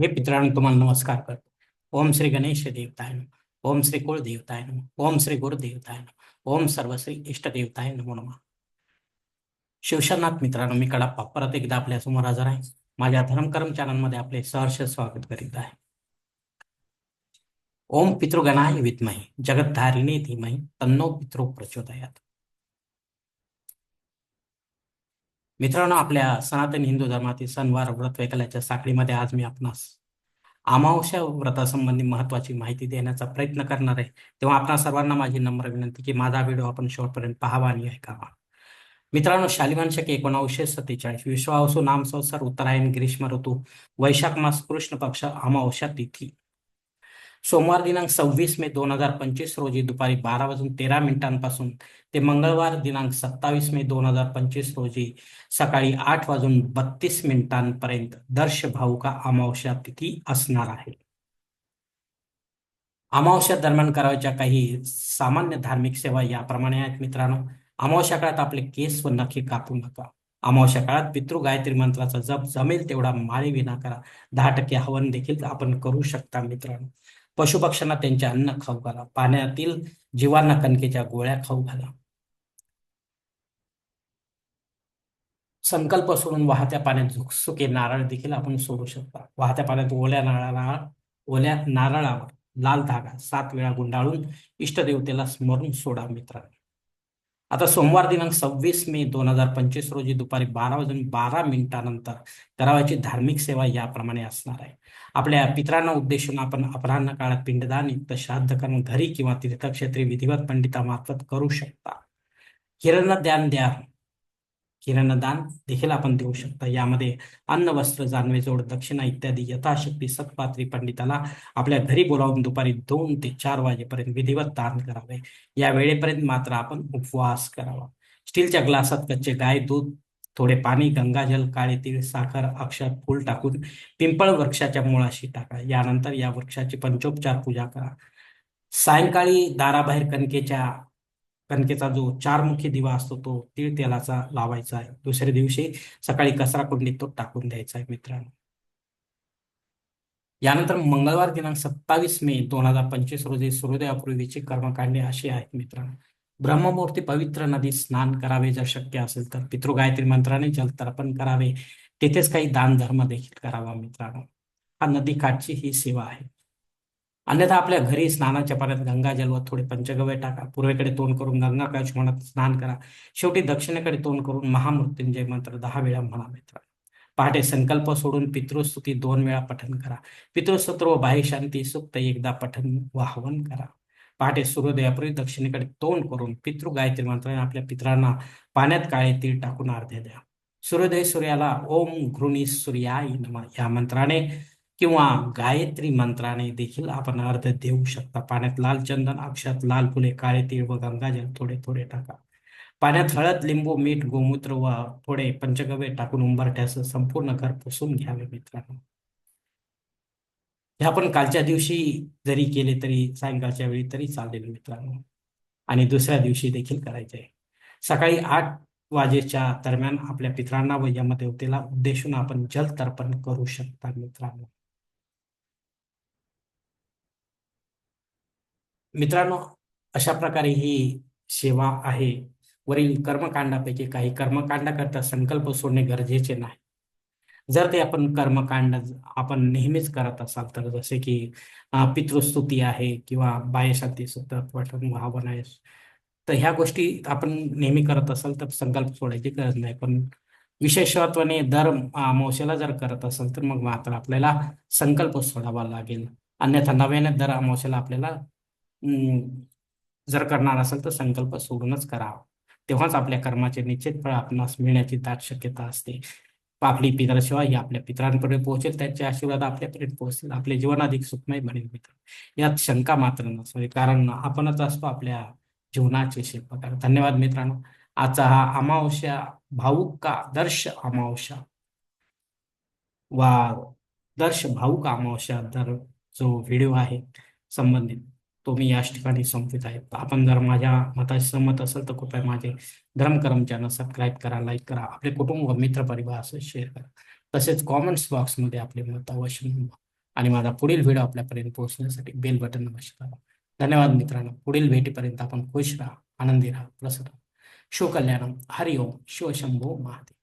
हे मित्रांनो तुम्हाला नमस्कार करतो. ओम श्री गणेश देवताय नम. ओम श्री कुळ देवताय नम. ओम श्री गुरु देवताय नमः. ओम सर्वश्री इष्ट देवताय नमो नमः. शिवशरनाथ मित्रांनो, मी कडाप्पा परत एकदा समोर हजर आहे. माझ्या धर्मकर्म मध्ये आपले सहर्ष स्वागत करीत आहे. ओम पितृगणाय विद्महे. जगद्धारिणे धीमहि. तन्नो पितृ प्रचोदयात. मित्रांनो आपल्या सनातन हिंदू धर्मातील सणवार व्रत वैकल्याच्या साखळीमध्ये आज मी आपणास अमावस्या व्रतासंबंधी महत्वाची माहिती देण्याचा प्रयत्न करणार आहे. तेव्हा आपणा सर्वांना माझी नम्र विनंती की माझा व्हिडिओ आपण शेवटपर्यंत पाहावा आणि ऐकावा. मित्रांनो शालिवान शके एकोणावीसशे सत्तेचाळीस विश्वावसू नाम संवत्सर उत्तरायण ग्रीष्म ऋतू वैशाख मास कृष्ण पक्ष अमावस्या तिथी. सोमवार दिनांक सव्वीस मे दोन हजार पंचवीस रोजी दुपारी बारा वाजून तेरा मिनिटांपासून ते मंगळवार दिनांक सत्तावीस मे दोन हजार पंचवीस रोजी सकाळी आठ वाजून बत्तीस मिनिटांपर्यंत दर्श भाऊका अमावस्या तिथी असणार आहे. अमावस्या दरम्यान करावयाच्या काही सामान्य धार्मिक सेवा याप्रमाणे आहेत मित्रांनो. अमावस्या काळात आपले केस व नखे कापू नका. अमावस्या काळात पितृ गायत्री मंत्राचा जप जमेल तेवढा माळी विना करा. दहा टक्के हवन देखील आपण करू शकता मित्रांनो. पशुपक्ष्यांना त्यांचे अन्न खाऊ घाला. पाण्यातील जीवांना कणकेच्या गोळ्या खाऊ घाला. संकल्प सोडून वाहत्या पाण्यात झुकसुके नारळ देखील आपण सोडू शकता. वाहत्या पाण्यात ओल्या नारळाला ओल्या नारळावर लाल धागा सात वेळा गुंडाळून इष्टदेवतेला स्मरून सोडा मित्रांनो. आता सोमवार दिनांक सव्वीस मे दोन हजार पंचवीस रोजी दुपारी बारा वाजून बारा मिनिटानंतर करावयाची धार्मिक सेवा याप्रमाणे असणार आहे. आपल्या पित्रांना उद्देशून आपण अपराह्न काळात पिंडदान युक्त श्राद्ध करून घरी किंवा तीर्थक्षेत्री विधिवत पंडितामार्फत करू शकता. हिरणदान द्या किरणदान देखील आपण देऊ शकता. यामध्ये अन्न वस्त्र जानवे जोड दक्षिणा इत्यादी यथाशक्ती सत्पात्री पंडिताला आपल्या घरी बोलावून दुपारी दोन ते चार वाजेपर्यंत विधिवत दान करावे. या वेळेपर्यंत मात्र आपण उपवास करावा. स्टीलच्या ग्लासात कच्चे गाय दूध थोडे पाणी गंगाजल काळे तीळ साखर अक्षर फूल टाकून पिंपळ वृक्षाच्या मुळाशी टाका. यानंतर या वृक्षाची पंचोपचार पूजा करा. सायंकाळी दाराबाहेर कणकेच्या कणकेचा जो चारमुखी दिवा असतो तो तीळ तेलाचा लावायचा आहे. दुसऱ्या दिवशी सकाळी कचरा कुंडीत तो टाकून द्यायचा आहे मित्रांनो. यानंतर मंगळवार दिनांक सत्तावीस मे दोन हजार पंचवीस रोजी सूर्योदयापूर्वीची कर्मकांडे अशी आहेत मित्रांनो. ब्रह्ममूर्ती पवित्र नदीत स्नान करावे जर शक्य असेल तर पितृगायत्री मंत्राने जलतर्पण करावे. तेथेच काही दान धर्म देखील करावा मित्रांनो. हा नदी काठची ही सेवा आहे. अन्यथा आपल्या घरी स्नानाच्या पाण्यात गंगाजल व थोडे पंचगव्य टाका. पूर्वेकडे तोंड करून गंगा मनात म्हणत स्नान करा. शेवटी दक्षिणेकडे तोंड करून महामृत्युंजय मंत्र दहा वेळा म्हणा मित्र. पहाटे संकल्प सोडून पितृस्तुती दोन वेळा पठन करा. पितृस्तोत्र व बाह्य शांती सुक्त एकदा पठन व हवन करा. पहाटे सूर्योदयापूर्वी दक्षिणेकडे तोंड करून पितृ गायत्री मंत्राने आपल्या पित्रांना पाण्यात काळे तीळ टाकून अर्ध्या द्या. सूर्योदय सूर्याला ओम घृणी सूर्याय नम. या मंत्राने किंवा गायत्री मंत्राने देखील आपण अर्ध देऊ शकता. पाण्यात लाल चंदन अक्षत लाल फुले काळे तीळ व गंगाजल थोडे थोडे टाका. पाण्यात हळद लिंबू मीठ गोमूत्र व थोडे पंचगव्य टाकून उंबरठ्यास संपूर्ण घर पुसून घ्यावे मित्रांनो. हे आपण कालच्या दिवशी जरी केले तरी सायंकाळच्या वेळी तरी चालेल मित्रांनो. आणि दुसऱ्या दिवशी देखील करायचे. सकाळी आठ वाजेच्या दरम्यान आपल्या पित्रांना व यमदेवतेला उद्देशून आपण जल तर्पण करू शकता मित्रांनो. मित्रांनो अशा प्रकारे ही सेवा आहे. वरील कर्मकांडापैकी काही कर्मकांडाकरता संकल्प सोडणे गरजेचे नाही. जर ते आपण कर्मकांड आपण नेहमीच करत असाल तर जसे की पितृस्तुती आहे किंवा बायशांती सुद्धा पठण भावन आहे तर ह्या गोष्टी आपण नेहमी करत असाल तर संकल्प सोडायची गरज नाही. पण विशेषत्वाने दर अमावस्याला जर करत असाल तर मग मात्र आपल्याला संकल्प सोडावा लागेल. अन्यथा नव्याने दर अमावस्याला आपल्याला जर करणार असेल तर संकल्प सोडूनच करावा. तेव्हाच आपल्या कर्माचे निश्चित फळ आपणास मिळण्याची दाट शक्यता असते. आपली पितराशिवाय ही आपल्या पितरांपर्यंत पोहोचेल त्यांचे आशीर्वाद आपल्यापर्यंत पोहोचतील आपले जीवन अधिक सुखमय बनेल मित्र. यात शंका मात्र नसावी कारण आपणच असतो आपल्या जीवनाचे शिल्पकार धन्यवाद मित्रांनो. आजचा हा अमावस्या भाऊक का दर्श अमावस्या? वा दर्श भाऊक अमावस्या दर जो व्हिडिओ आहे संबंधित. तो मी याच ठिकाणी संपवित आहे. आपण जर माझ्या मताशी सहमत असेल तर कृपया माझे धर्मकरम चॅनल सबस्क्राईब करा लाईक करा आपले कुटुंब व मित्र परिवार असं शेअर करा. तसेच कॉमेंट्स बॉक्समध्ये आपले मत अवश्य नोंदवा आणि माझा पुढील व्हिडिओ आपल्यापर्यंत पोहोचण्यासाठी बेल बटन अवश्य करा धन्यवाद मित्रांनो. पुढील भेटीपर्यंत आपण खुश राहा आनंदी राहा प्रसन्न शिवकल्याणम हरिओम. शिवशंभो महादेव.